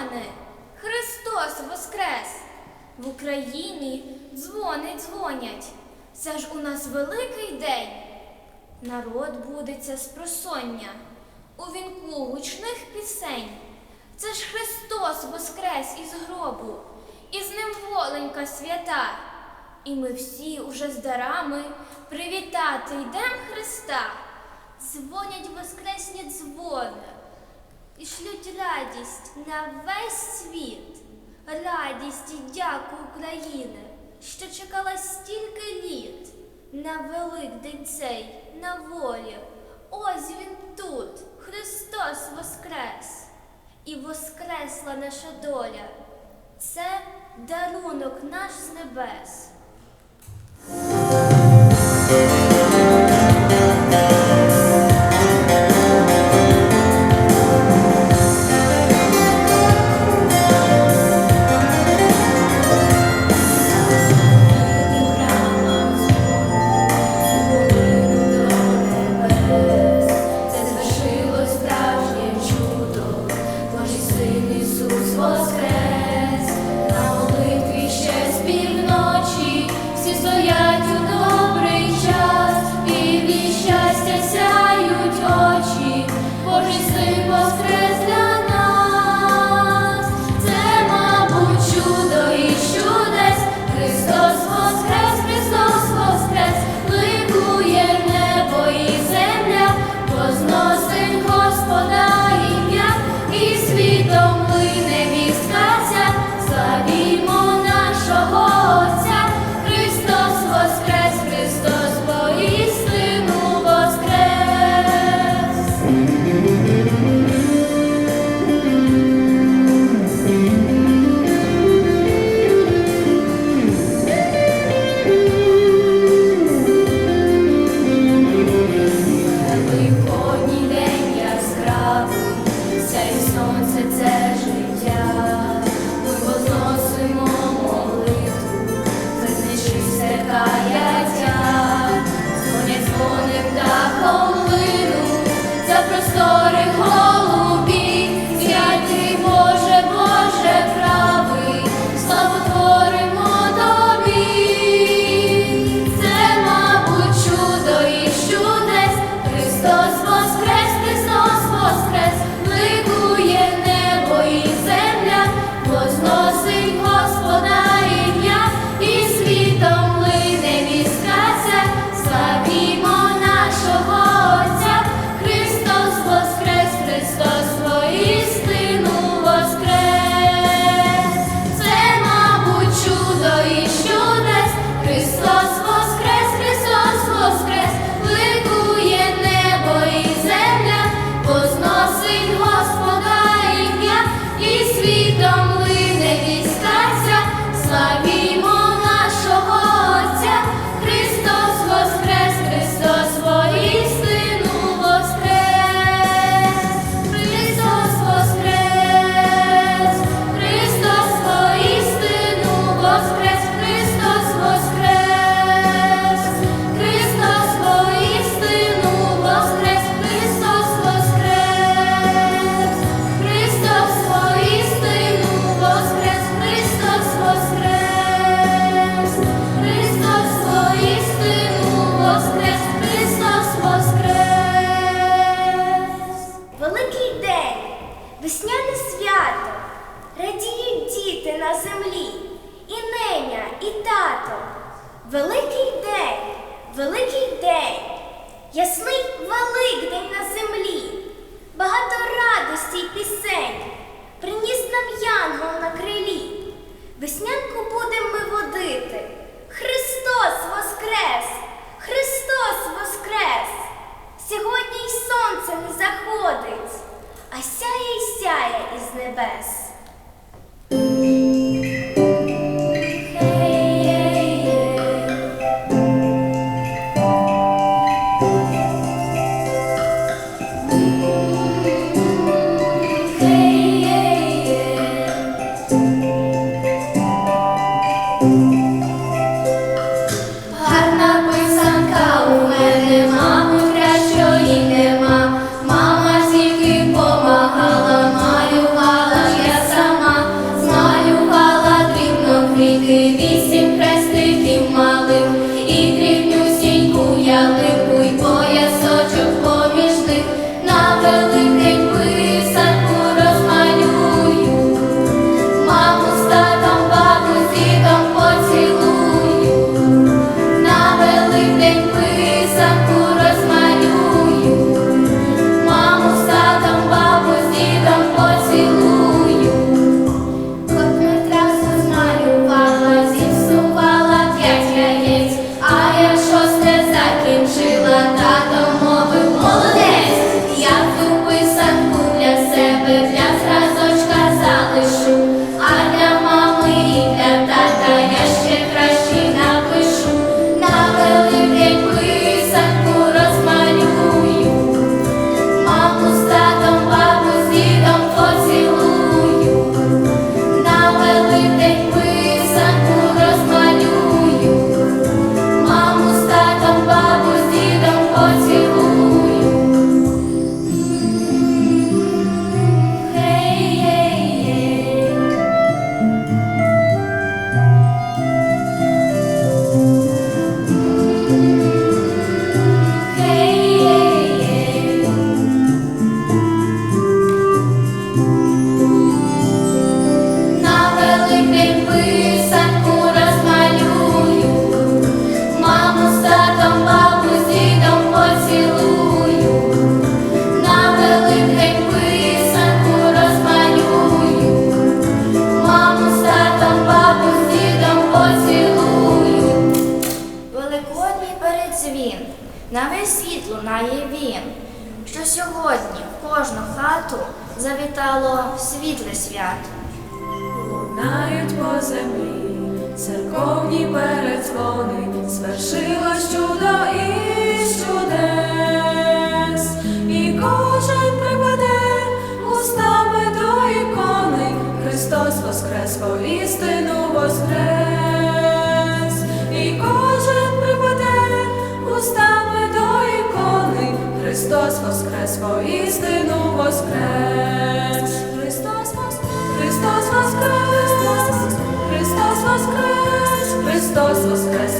дзвони, Христос воскрес! В Україні дзвони дзвонять. Це ж у нас великий день. Народ будеться з просоння, у вінку гучних пісень. Це ж Христос воскрес із гробу, і з ним воленька свята. І ми всі уже з дарами привітати йдем Христа. Дзвонять воскресні дзвони і шлють радість на весь світ. Радість і дяку України, що чекала стільки літ. На Великдень цей, на волі. Ось він тут, Христос воскрес. І воскресла наша доля. Це дарунок наш з небес. Весняне свято, радіють діти на землі, і неня, і тато. Великий день, великий день, ясний Великдень на землі, багато радості й пісень, приніс нам янгол на крилі. Завітало світле свято. Лунають по землі церковні передзвони, звершилось чудо із чудес, і кожен припаде устами до ікони, Христос воскрес, воістину воскрес, Христос воскрес!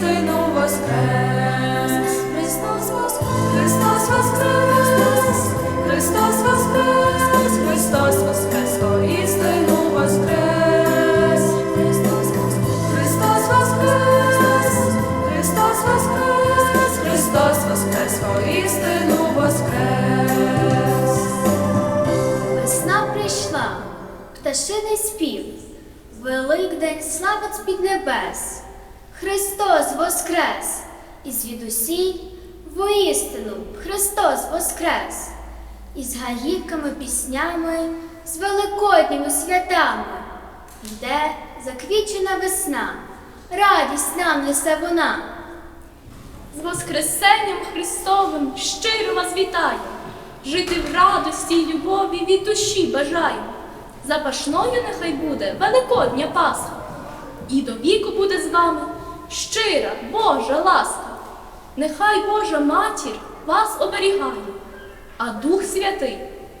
Воістину воскрес! Христос воскрес! Христос воскрес! Христос воскрес! Христос воскрес! Воістину воскрес! Христос воскрес! Христос воскрес! Христос воскрес! Христос воскрес! Воістину воскрес! Весна прийшла, пташиний спів, Великдень слава з-під небес, Христос воскрес, і звідусіль воістину Христос воскрес, із гаївками, піснями, з великодніми святами, йде заквічена весна, радість нам несе вона. З Воскресенням Христовим щиро вас вітаю, жити в радості й любові від душі бажаю. Запашною нехай буде Великодня Пасха, і до віку буде з вами щира Божа ласка. Нехай Божа матір вас оберігає, а Дух Святий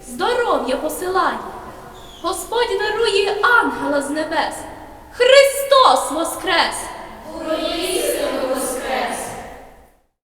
здоров'я посилає. Господь дарує ангела з небес. Христос Воскрес!